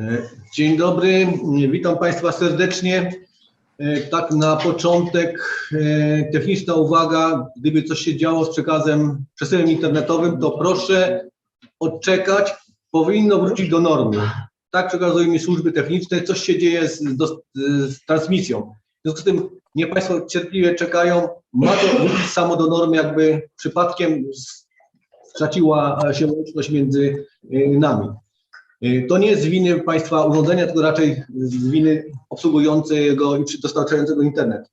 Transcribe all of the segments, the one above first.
E, Dzień dobry, witam Państwa serdecznie. E, Tak na początek e, techniczna uwaga, gdyby coś się działo z przekazem przesyłem internetowym, to proszę odczekać, powinno wrócić do normy. Tak przekazują mi służby techniczne, coś się dzieje z, z transmisją. W związku z tym nie Państwo cierpliwie czekają, ma to wrócić samo do normy, jakby przypadkiem straciła się łączność między nami. Y, To nie jest z winy państwa urządzenia, tylko raczej z winy obsługującego i dostarczającego internet.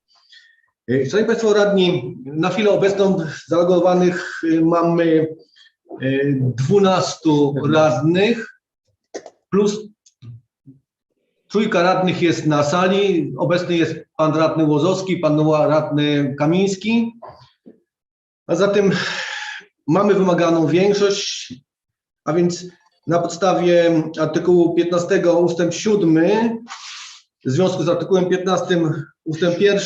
Y, Szanowni Państwo radni, na chwilę obecną zalogowanych y, mamy y, 12 radnych plus trójka radnych jest na sali. Obecny jest pan radny Łozowski, pan radny Kamiński. A zatem mamy wymaganą większość, a więc na podstawie artykułu 15 ustęp 7 w związku z artykułem 15 ustęp 1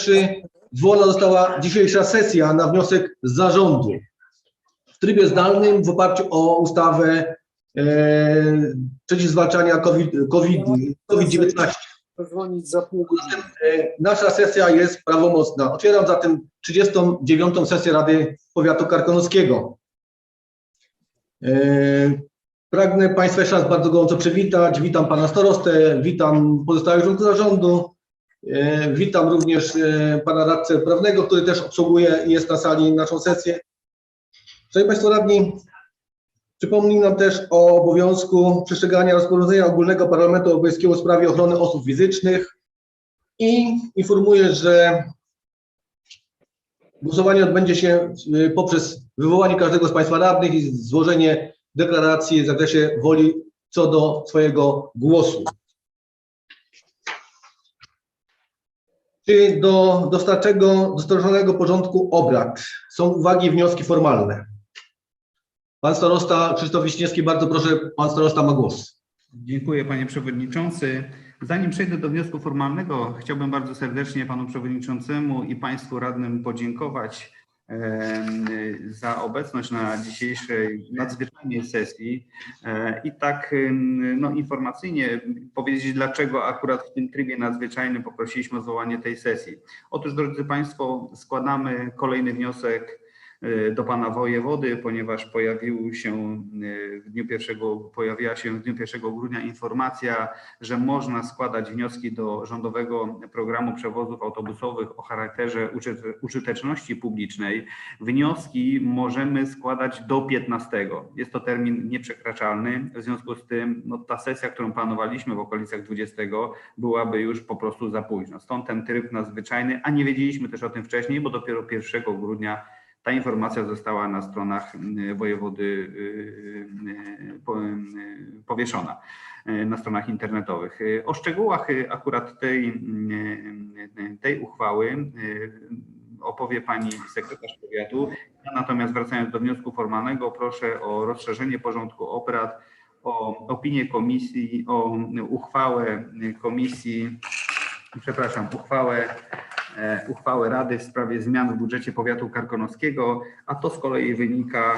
zwołana została dzisiejsza sesja na wniosek zarządu w trybie zdalnym w oparciu o ustawę e, przeciwzwalczania COVID, COVID, COVID-19. Dzwonić za pół godziny. E, Nasza sesja jest prawomocna. Otwieram zatem 39. sesję Rady Powiatu Karkonoskiego. E, Pragnę Państwa jeszcze raz bardzo gorąco przywitać. Witam Pana Starostę, witam pozostałych członków zarządu. E, Witam również e, Pana Radcę Prawnego, który też obsługuje i jest na sali naszą sesję. Szanowni Państwo Radni, Przypomnij nam też o obowiązku przestrzegania rozporządzenia ogólnego Parlamentu Europejskiego w sprawie ochrony osób fizycznych i informuję, że głosowanie odbędzie się y, poprzez wywołanie każdego z Państwa radnych i złożenie deklaracji w zakresie woli co do swojego głosu. Czy do dostarczonego porządku obrad są uwagi i wnioski formalne? Pan starosta Krzysztof Wiśniewski, bardzo proszę, pan starosta ma głos. Dziękuję panie przewodniczący. Zanim przejdę do wniosku formalnego, chciałbym bardzo serdecznie panu przewodniczącemu i państwu radnym podziękować za obecność na dzisiejszej nadzwyczajnej sesji E, i tak no, informacyjnie powiedzieć, dlaczego akurat w tym trybie nadzwyczajnym poprosiliśmy o zwołanie tej sesji. Otóż, drodzy Państwo, składamy kolejny wniosek do pana wojewody, ponieważ pojawił się e, w dniu pierwszego, pojawiła się w dniu 1 grudnia informacja, że można składać wnioski do rządowego programu przewozów autobusowych o charakterze użyte- użyteczności publicznej. Wnioski możemy składać do 15. Jest to termin nieprzekraczalny. W związku z tym no, ta sesja, którą planowaliśmy w okolicach 20, byłaby już po prostu za późno. Stąd ten tryb nadzwyczajny, a nie wiedzieliśmy też o tym wcześniej, bo dopiero 1 grudnia ta informacja została na stronach y, wojewody y, y, po- powieszona na stronach internetowych. O szczegółach akurat tej, tej uchwały opowie pani sekretarz powiatu. Ja natomiast wracając do wniosku formalnego, proszę o rozszerzenie porządku obrad, o opinię komisji, o uchwałę komisji, przepraszam, uchwałę uchwałę Rady w sprawie zmian w budżecie powiatu karkonoskiego, a to z kolei wynika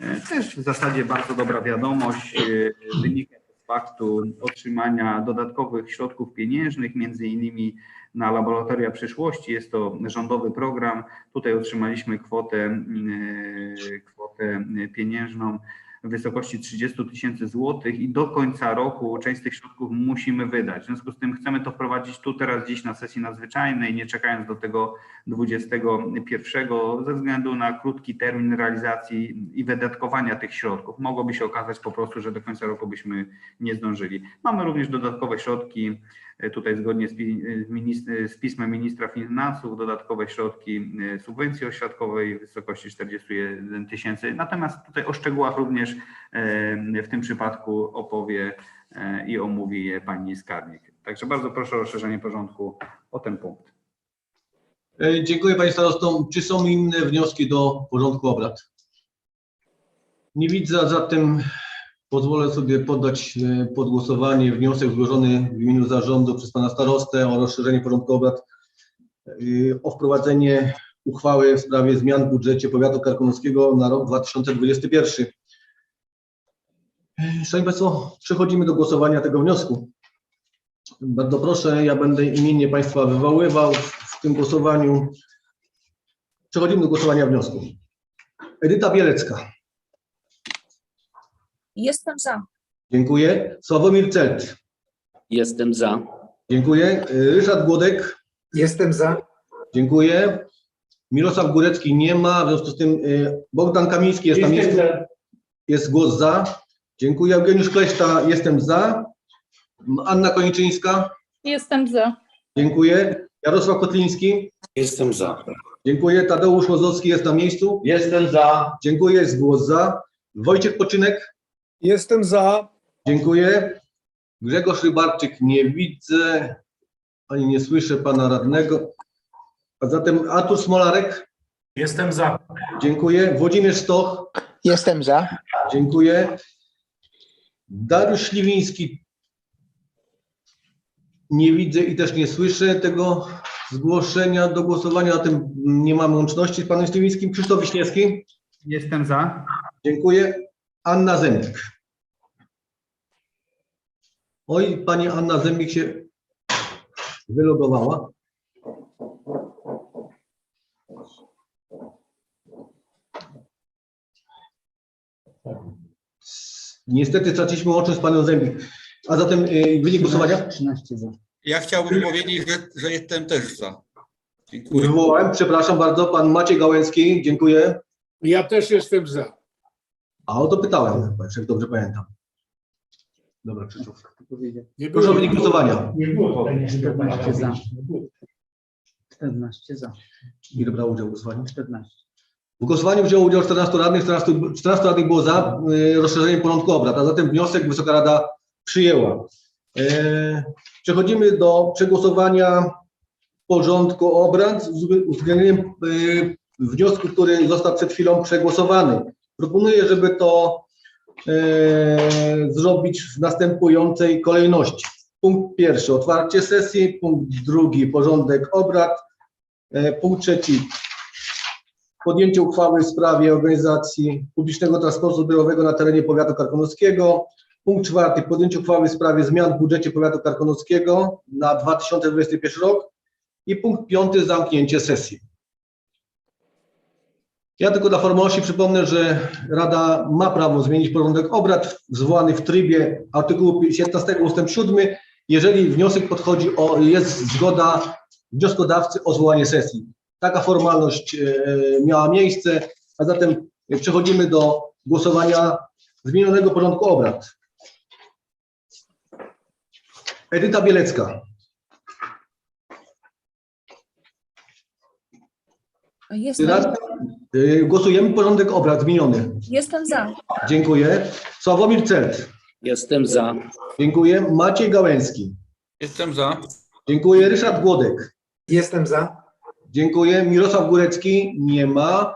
e, też w zasadzie bardzo dobra wiadomość, e, wynika z faktu otrzymania dodatkowych środków pieniężnych, między innymi na laboratoria przyszłości. Jest to rządowy program. Tutaj otrzymaliśmy kwotę, e, kwotę pieniężną w wysokości 30 tysięcy złotych i do końca roku część z tych środków musimy wydać. W związku z tym chcemy to wprowadzić tu teraz dziś na sesji nadzwyczajnej, nie czekając do tego 21 ze względu na krótki termin realizacji i wydatkowania tych środków. Mogłoby się okazać po prostu, że do końca roku byśmy nie zdążyli. Mamy również dodatkowe środki, tutaj zgodnie z, pi- z pismem ministra finansów, dodatkowe środki e, subwencji oświadkowej w wysokości 41 tysięcy. Natomiast tutaj o szczegółach również e, w tym przypadku opowie e, i omówi je pani skarbnik. Także bardzo proszę o rozszerzenie porządku o ten punkt. E, Dziękuję Panie Starosto. Czy są inne wnioski do porządku obrad? Nie widzę, zatem pozwolę sobie poddać e, pod głosowanie wniosek złożony w imieniu zarządu przez Pana Starostę o rozszerzenie porządku obrad e, o wprowadzenie uchwały w sprawie zmian w budżecie powiatu karkonoskiego na rok 2021. E, Szanowni Państwo, przechodzimy do głosowania tego wniosku. Bardzo proszę, ja będę imiennie Państwa wywoływał w tym głosowaniu. Przechodzimy do głosowania wniosku. Edyta Bielecka. Jestem za. Dziękuję. Sławomir Celt. Jestem za. Dziękuję. Ryszard Głodek. Jestem za. Dziękuję. Mirosław Górecki nie ma, w związku z tym y, Bogdan Kamiński jest na miejscu. Jest głos za. Dziękuję. Eugeniusz Kleszta, jestem za. Anna Koniczyńska. Jestem za. Dziękuję. Jarosław Kotliński. Jestem za. Dziękuję. Tadeusz Łozowski jest na miejscu. Jestem za. Dziękuję. Jest głos za. Wojciech Poczynek. Jestem za. Dziękuję. Grzegorz Rybarczyk nie widzę, ani nie słyszę pana radnego. A zatem Artur Smolarek. Jestem za. Dziękuję. Włodzimierz Stoch. Jestem za. Dziękuję. Dariusz Śliwiński. Nie widzę i też nie słyszę tego zgłoszenia do głosowania, na tym nie mam łączności z panem Śliwińskim. Krzysztof Wiśniewski. Jestem za. Dziękuję. Anna Zembik. Oj, pani Anna Zembik się wylogowała. Niestety straciliśmy łączność z panią Zembik. A zatem y, wynik głosowania? 13 za. Ja chciałbym powiedzieć, że, że jestem też za. Dziękuję. Wywołałem, przepraszam bardzo, pan Maciej Gałęcki, dziękuję. Ja też jestem za. A o to pytałem, jak dobrze pamiętam. Dobra, Krzysztof. Nie Proszę o wynik głosowania. 14 za. 14 za. Ile brał udział w głosowaniu? 14. W głosowaniu wzięło udział 14 radnych, 14, 14 radnych było za y, rozszerzeniem porządku obrad, a zatem wniosek Wysoka Rada przyjęła. E, Przechodzimy do przegłosowania porządku obrad z uwzględnieniem y, wniosku, który został przed chwilą przegłosowany. Proponuję, żeby to e, zrobić w następującej kolejności. Punkt pierwszy otwarcie sesji, punkt drugi porządek obrad, e, punkt trzeci podjęcie uchwały w sprawie organizacji publicznego transportu zbiorowego na terenie powiatu karkonoskiego. Punkt czwarty, podjęcie uchwały w sprawie zmian w budżecie powiatu karkonoskiego na 2021 rok. I punkt piąty, zamknięcie sesji. Ja tylko dla formalności przypomnę, że Rada ma prawo zmienić porządek obrad zwołany w trybie artykułu 15 ustęp 7, jeżeli wniosek podchodzi o, jest zgoda wnioskodawcy o zwołanie sesji. Taka formalność e, miała miejsce, a zatem przechodzimy do głosowania zmienionego porządku obrad. Edyta Bielecka. Jestem, Rad- e, Głosujemy porządek obrad zmieniony. jestem za. Dziękuję. Sławomir Celt. Jestem za. Dziękuję. Maciej Gałęcki. Jestem za. Dziękuję. Ryszard Głodek. Jestem za. Dziękuję. Mirosław Górecki. Nie ma.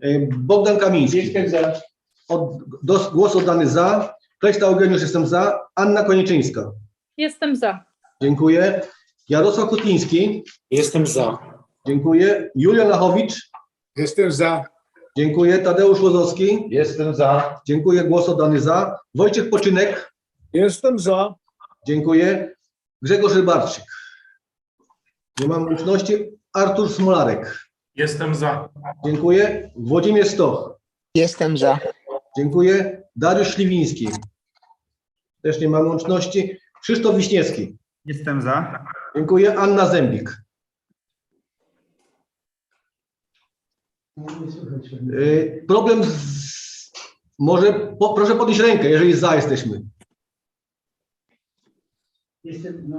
E, Bogdan Kamiński. Jestem za. Od, dos, głos oddany za. Klejsta Eugeniusz jestem za. Anna Koniczyńska. Jestem za. Dziękuję. Jarosław Kutliński. Jestem za. Dziękuję. Julia Lachowicz. Jestem za. Dziękuję. Tadeusz Łozowski. Jestem za. Dziękuję. Głos oddany za. Wojciech Poczynek. Jestem za. Dziękuję. Grzegorz Rybarczyk. Nie mam łączności. Artur Smolarek. Jestem za. Dziękuję. Włodzimierz Stoch. Jestem za. Dziękuję. Dariusz Śliwiński. Też nie mam łączności. Krzysztof Wiśniewski. Jestem za. Dziękuję. Anna Zembik. Y, Problem z... Może po, proszę podnieść rękę, jeżeli za jesteśmy.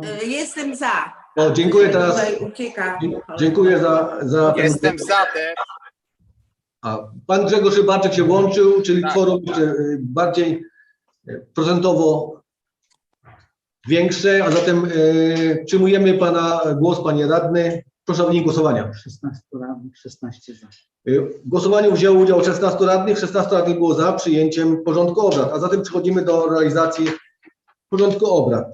E, Jestem za. O, dziękuję teraz. Tutaj ucieka. Dzie- Dziękuję za, za ten. Jestem za też. A, pan Grzegorz Rybaczek się włączył, czyli Tak. kworum jeszcze y, bardziej y, procentowo większe, a zatem y, przyjmujemy pana głos, panie radny. Proszę o wynik głosowania. 16 radnych, 16 za. Y, W głosowaniu wzięło udział 16 radnych, 16 radnych było za przyjęciem porządku obrad, a zatem przechodzimy do realizacji porządku obrad.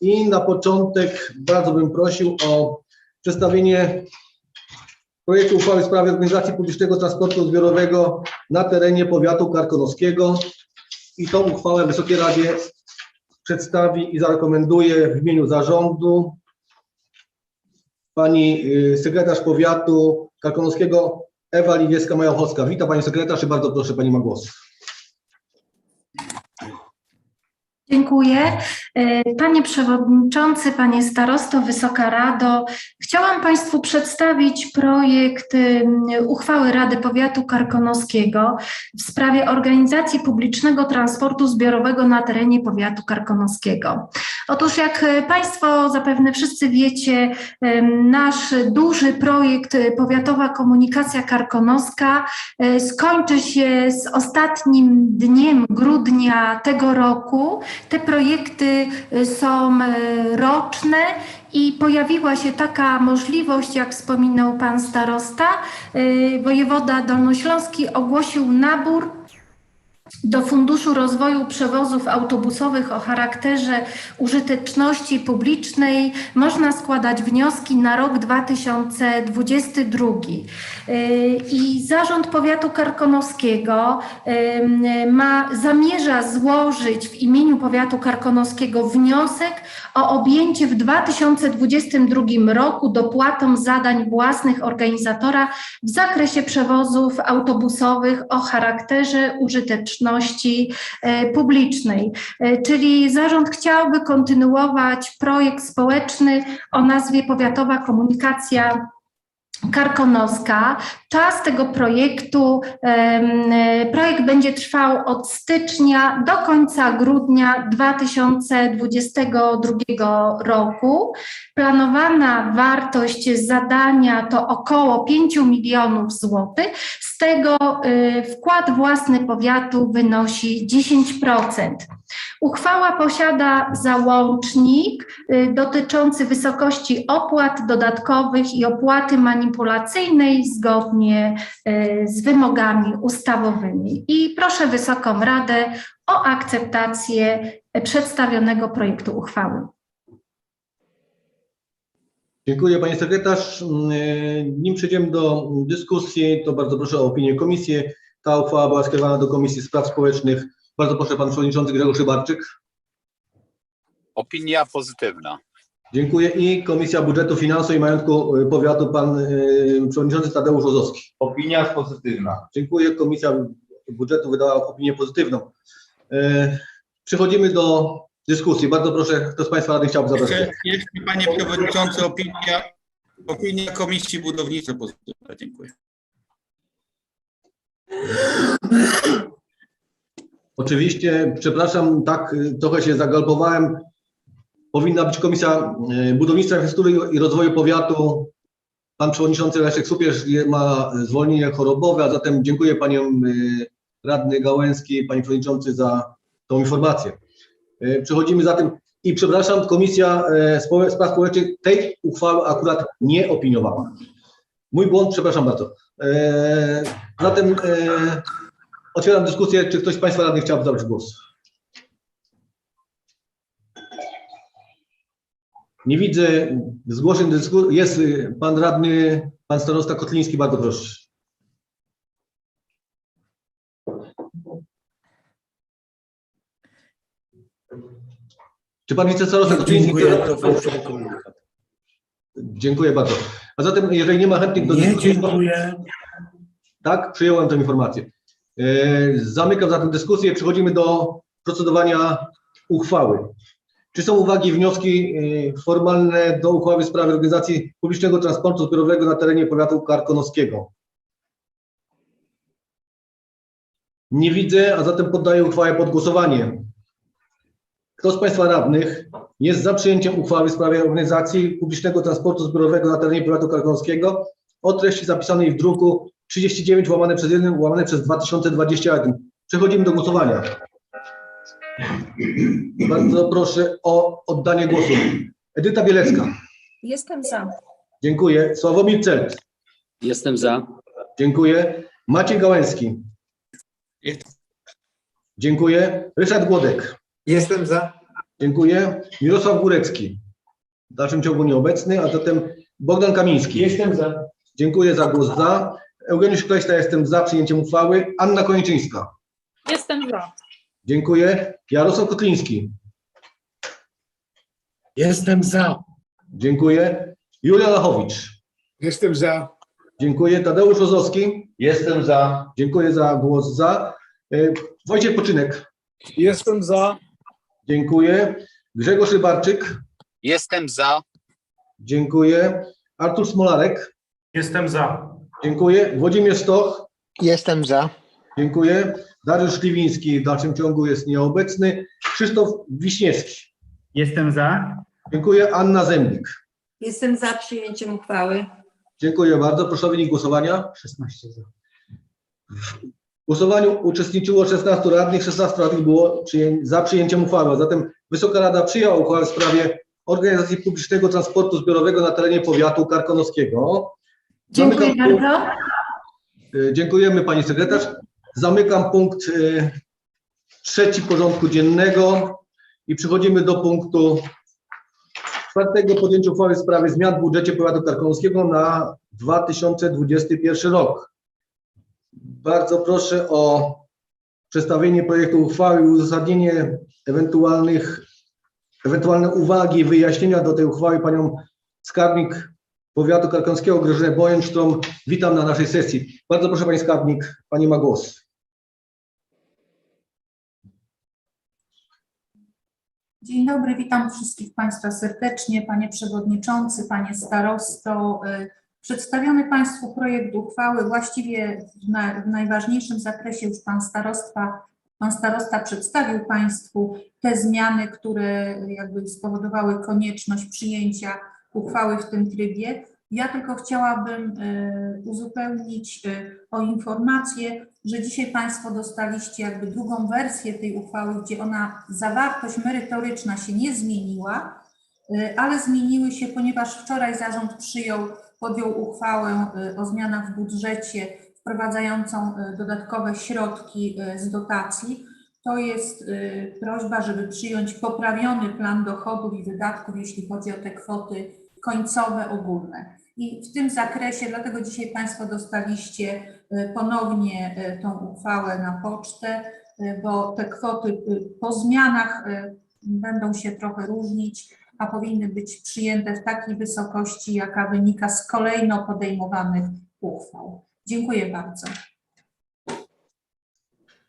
I na początek bardzo bym prosił o przedstawienie projektu uchwały w sprawie organizacji publicznego transportu zbiorowego na terenie powiatu karkonoskiego. I tą uchwałę Wysokiej Radzie przedstawi i zarekomenduje w imieniu zarządu pani y, sekretarz powiatu karkonoskiego Ewa Liwiecka-Majałchowska. Witam Pani sekretarz i bardzo proszę Pani ma głos. Dziękuję. E, Panie Przewodniczący, Panie Starosto, Wysoka Rado, chciałam Państwu przedstawić projekt uchwały Rady Powiatu Karkonoskiego w sprawie organizacji publicznego transportu zbiorowego na terenie powiatu karkonoskiego. Otóż jak e, Państwo zapewne wszyscy wiecie, nasz duży projekt e, Powiatowa Komunikacja Karkonoska skończy się z ostatnim dniem grudnia tego roku. Te projekty y, są y, roczne i pojawiła się taka możliwość, jak wspominał pan starosta, y, wojewoda dolnośląski ogłosił nabór do Funduszu Rozwoju Przewozów Autobusowych o charakterze użyteczności publicznej można składać wnioski na rok 2022. Y, I Zarząd Powiatu Karkonoskiego ym, ma, zamierza złożyć w imieniu Powiatu Karkonoskiego wniosek o objęcie w 2022 roku dopłatą zadań własnych organizatora w zakresie przewozów autobusowych o charakterze użyteczności e, publicznej. E, Czyli zarząd chciałby kontynuować projekt społeczny o nazwie Powiatowa Komunikacja Karkonoska. Czas tego projektu, e, projekt będzie trwał od stycznia do końca grudnia 2022 roku. Planowana wartość zadania to około 5 milionów złotych. Z tego y, wkład własny powiatu wynosi 10%. Uchwała posiada załącznik y, dotyczący wysokości opłat dodatkowych i opłaty manipulacyjnej zgodnie y, z wymogami ustawowymi. I proszę Wysoką Radę o akceptację przedstawionego projektu uchwały. Dziękuję Pani sekretarz. Mm, Nim przejdziemy do dyskusji, to bardzo proszę o opinię komisji. Ta uchwała była skierowana do Komisji Spraw Społecznych. Bardzo proszę Pan Przewodniczący Grzegorz Rybarczyk. Opinia pozytywna. Dziękuję. I Komisja Budżetu, Finansów i Majątku y, Powiatu, Pan y, Przewodniczący Tadeusz Ozowski. Opinia pozytywna. Dziękuję. Komisja Budżetu wydała opinię pozytywną. Przechodzimy do dyskusji. Bardzo proszę, kto z Państwa radnych chciałby zabrać głos? Jeszcze, Panie Przewodniczący, opinia, opinia Komisji Budownictwa pozytywna. Dziękuję. Oczywiście, przepraszam, tak y, trochę się zagalopowałem. Powinna być Komisja y, Budownictwa, Infrastruktury i Rozwoju Powiatu. Pan Przewodniczący Leszek Supierz ma zwolnienie chorobowe, a zatem dziękuję Paniom y, Radny Gałęski, Panie Przewodniczący za tą informację. Y, Przechodzimy zatem i przepraszam, Komisja Spo- Spraw Społecznych tej uchwały akurat nie opiniowała. Mój błąd, przepraszam bardzo. Y, Zatem Otwieram dyskusję. Czy ktoś z Państwa radnych chciałby zabrać głos? Nie widzę zgłoszeń do dyskusji. Jest y, pan radny, pan starosta Kotliński, bardzo proszę. Czy pan wicestarosta Kotliński? Dziękuję bardzo. A zatem, jeżeli nie ma chętnych do dyskusji, tak, przyjąłem tę informację. E, Zamykam zatem dyskusję. Przechodzimy do procedowania uchwały. Czy są uwagi, wnioski e, formalne do uchwały w sprawie organizacji publicznego transportu zbiorowego na terenie powiatu karkonoskiego? Nie widzę, a zatem poddaję uchwałę pod głosowanie. Kto z Państwa radnych jest za przyjęciem uchwały w sprawie organizacji publicznego transportu zbiorowego na terenie powiatu karkonoskiego o treści zapisanej w druku 39 łamane przez 1 łamane przez 2021. Przechodzimy do głosowania. Bardzo proszę o oddanie głosu. Edyta Bielecka. Jestem za. Dziękuję. Sławomir Celt. Jestem za. Dziękuję. Maciej Gałęski. Jest- Dziękuję. Ryszard Głodek. Jestem za. Dziękuję. Mirosław Górecki. W dalszym ciągu nieobecny, a zatem Bogdan Kamiński. Jestem za. Dziękuję za głos za. Eugeniusz Kleśta, jestem za przyjęciem uchwały. Anna Koniczyńska. Jestem za. Dziękuję. Jarosław Kotliński. Jestem za. Dziękuję. Julia Lachowicz. Jestem za. Dziękuję. Tadeusz Ozowski. Jestem za. Dziękuję za głos za. E, Wojciech Poczynek. Jestem za. Dziękuję. Grzegorz Rybarczyk. Jestem za. Dziękuję. Artur Smolarek. Jestem za. Dziękuję. Włodzimierz Stoch. Jestem za. Dziękuję. Dariusz Szliwiński w dalszym ciągu jest nieobecny. Krzysztof Wiśniewski. Jestem za. Dziękuję. Anna Zembik. Jestem za przyjęciem uchwały. Dziękuję bardzo. Proszę o wynik głosowania. 16 za. W głosowaniu uczestniczyło 16 radnych, 16 radnych było za przyjęciem uchwały. A zatem Wysoka Rada przyjęła uchwałę w sprawie organizacji publicznego transportu zbiorowego na terenie powiatu karkonoskiego. Dziękuję Zamykam bardzo. Y, Dziękujemy Pani Sekretarz. Zamykam punkt y, trzeci porządku dziennego i przechodzimy do punktu czwartego podjęcia uchwały w sprawie zmian w budżecie powiatu karkonoskiego na 2021 rok. Bardzo proszę o przedstawienie projektu uchwały i uzasadnienie ewentualnych, ewentualne uwagi i wyjaśnienia do tej uchwały panią skarbnik powiatu karkonoskiego Grażynę Boję, którą witam na naszej sesji. Bardzo proszę Pani Skarbnik, Pani ma głos. Dzień dobry, witam wszystkich Państwa serdecznie. Panie Przewodniczący, Panie Starosto. Przedstawiony Państwu projekt uchwały właściwie w, na, w najważniejszym zakresie już Pan Starostwa, Pan Starosta przedstawił Państwu te zmiany, które jakby spowodowały konieczność przyjęcia uchwały w tym trybie. Ja tylko chciałabym y, uzupełnić y, o informację, że dzisiaj Państwo dostaliście jakby drugą wersję tej uchwały, gdzie ona, zawartość merytoryczna się nie zmieniła, ale zmieniły się, ponieważ wczoraj zarząd przyjął, podjął uchwałę y, o zmianach w budżecie wprowadzającą y, dodatkowe środki y, z dotacji. To jest y, prośba, żeby przyjąć poprawiony plan dochodów i wydatków, jeśli chodzi o te kwoty końcowe ogólne. I w tym zakresie, dlatego dzisiaj Państwo dostaliście y, ponownie y, tą uchwałę na pocztę, y, bo te kwoty y, po zmianach y, będą się trochę różnić, a powinny być przyjęte w takiej wysokości, jaka wynika z kolejno podejmowanych uchwał. Dziękuję bardzo.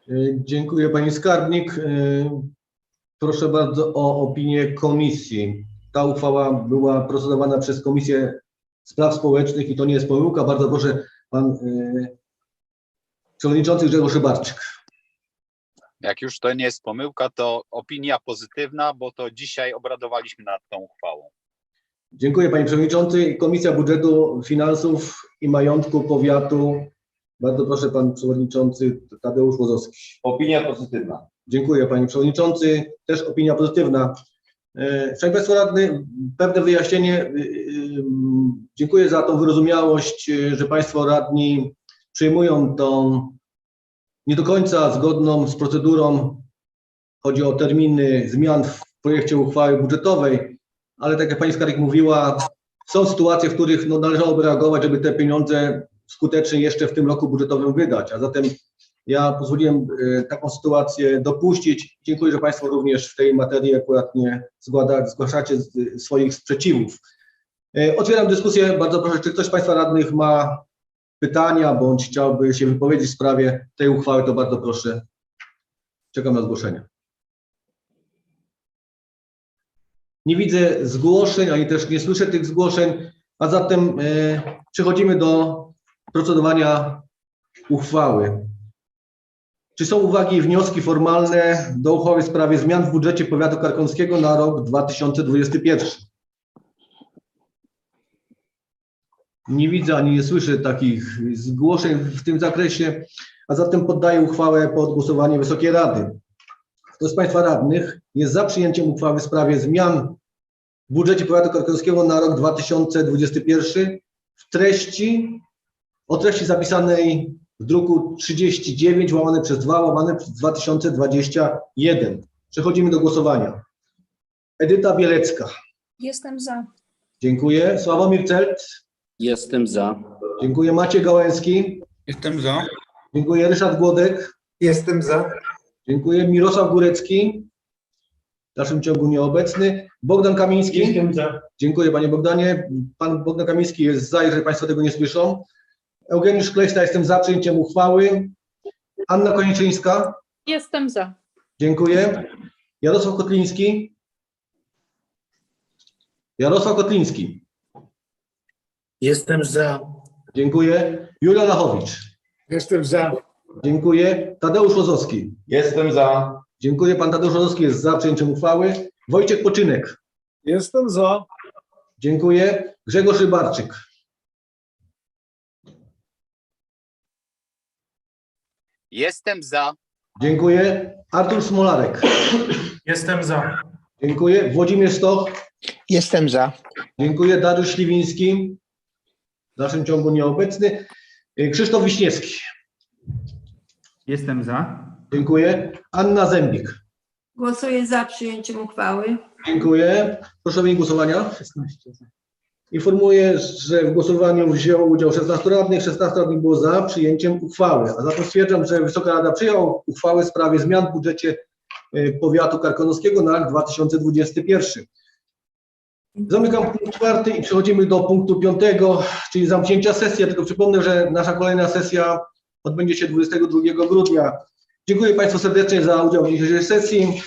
Y, Dziękuję Pani Skarbnik. Y, Proszę bardzo o opinię komisji. Ta uchwała była procedowana przez Komisję Spraw Społecznych i to nie jest pomyłka. Bardzo proszę Pan y, Przewodniczący Grzegorz Rybarczyk. Jak już to nie jest pomyłka, to opinia pozytywna, bo to dzisiaj obradowaliśmy nad tą uchwałą. Dziękuję Panie Przewodniczący. Komisja Budżetu, Finansów i Majątku Powiatu. Bardzo proszę Pan Przewodniczący Tadeusz Łozowski. Opinia pozytywna. Dziękuję Panie Przewodniczący. Też opinia pozytywna. E, Szanowni Państwo Radny, pewne wyjaśnienie. y, y, Dziękuję za tą wyrozumiałość, że Państwo Radni przyjmują tą nie do końca zgodną z procedurą. Chodzi o terminy zmian w projekcie uchwały budżetowej, ale tak jak Pani Skarik mówiła, są sytuacje, w których no, należałoby reagować, żeby te pieniądze skutecznie jeszcze w tym roku budżetowym wydać. A zatem ja pozwoliłem e, taką sytuację dopuścić. Dziękuję, że Państwo również w tej materii akurat nie zgłaszacie swoich sprzeciwów. E, Otwieram dyskusję. Bardzo proszę, czy ktoś z Państwa radnych ma pytania bądź chciałby się wypowiedzieć w sprawie tej uchwały, to bardzo proszę. Czekam na zgłoszenia. Nie widzę zgłoszeń, ani też nie słyszę tych zgłoszeń, a zatem e, przechodzimy do procedowania uchwały. Czy są uwagi i wnioski formalne do uchwały w sprawie zmian w budżecie powiatu karkonoskiego na rok 2021? Nie widzę ani nie słyszę takich zgłoszeń w tym zakresie, a zatem poddaję uchwałę pod głosowanie Wysokiej Rady. Kto z Państwa radnych jest za przyjęciem uchwały w sprawie zmian w budżecie powiatu karkonoskiego na rok 2021 w treści, o treści zapisanej w druku 39 łamane przez 2 łamane przez 2021. Przechodzimy do głosowania. Edyta Bielecka. Jestem za. Dziękuję. Sławomir Celt. Jestem za. Dziękuję. Maciej Gałęski. Jestem za. Dziękuję. Ryszard Głodek. Jestem za. Dziękuję. Mirosław Górecki. w dalszym ciągu nieobecny. Bogdan Kamiński. Jestem za. Dziękuję panie Bogdanie. Pan Bogdan Kamiński jest za, jeżeli państwo tego nie słyszą. Eugeniusz Kleśna, jestem za przyjęciem uchwały. Anna Koniczyńska. Jestem za. Dziękuję. Jarosław Kotliński. Jarosław Kotliński. Jestem za. Dziękuję. Julia Lachowicz. Jestem za. Dziękuję. Tadeusz Łozowski. Jestem za. Dziękuję. Pan Tadeusz Łozowski jest za przyjęciem uchwały. Wojciech Poczynek. Jestem za. Dziękuję. Grzegorz Rybarczyk. Jestem za. Dziękuję. Artur Smolarek. Jestem za. Dziękuję. Włodzimierz Stoch. Jestem za. Dziękuję. Dariusz Śliwiński. W dalszym ciągu nieobecny. Y, Krzysztof Wiśniewski. Jestem za. Dziękuję. Anna Zębik. Głosuję za przyjęciem uchwały. Dziękuję. Proszę o wynik głosowania. Informuję, że w głosowaniu wzięło udział 16 radnych, 16 radnych było za przyjęciem uchwały. A zatem stwierdzam, że Wysoka Rada przyjęła uchwałę w sprawie zmian w budżecie y, powiatu karkonoskiego na rok 2021. Zamykam punkt czwarty i przechodzimy do punktu piątego, czyli zamknięcia sesji. Ja tylko przypomnę, że nasza kolejna sesja odbędzie się 22 grudnia. Dziękuję Państwu serdecznie za udział w dzisiejszej sesji.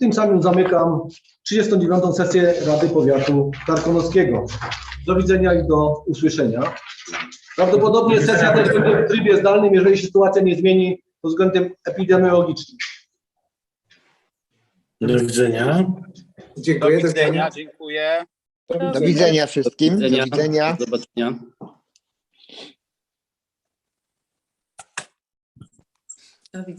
Tym samym zamykam 39. sesję Rady Powiatu Tarkonowskiego. Do widzenia i do usłyszenia. Prawdopodobnie sesja też będzie w trybie zdalnym, jeżeli się sytuacja nie zmieni pod względem epidemiologicznym. Do widzenia. Do Dziękuję. widzenia, dziękuję. Do widzenia wszystkim. Do widzenia. widzenia. Do zobaczenia. Do widzenia.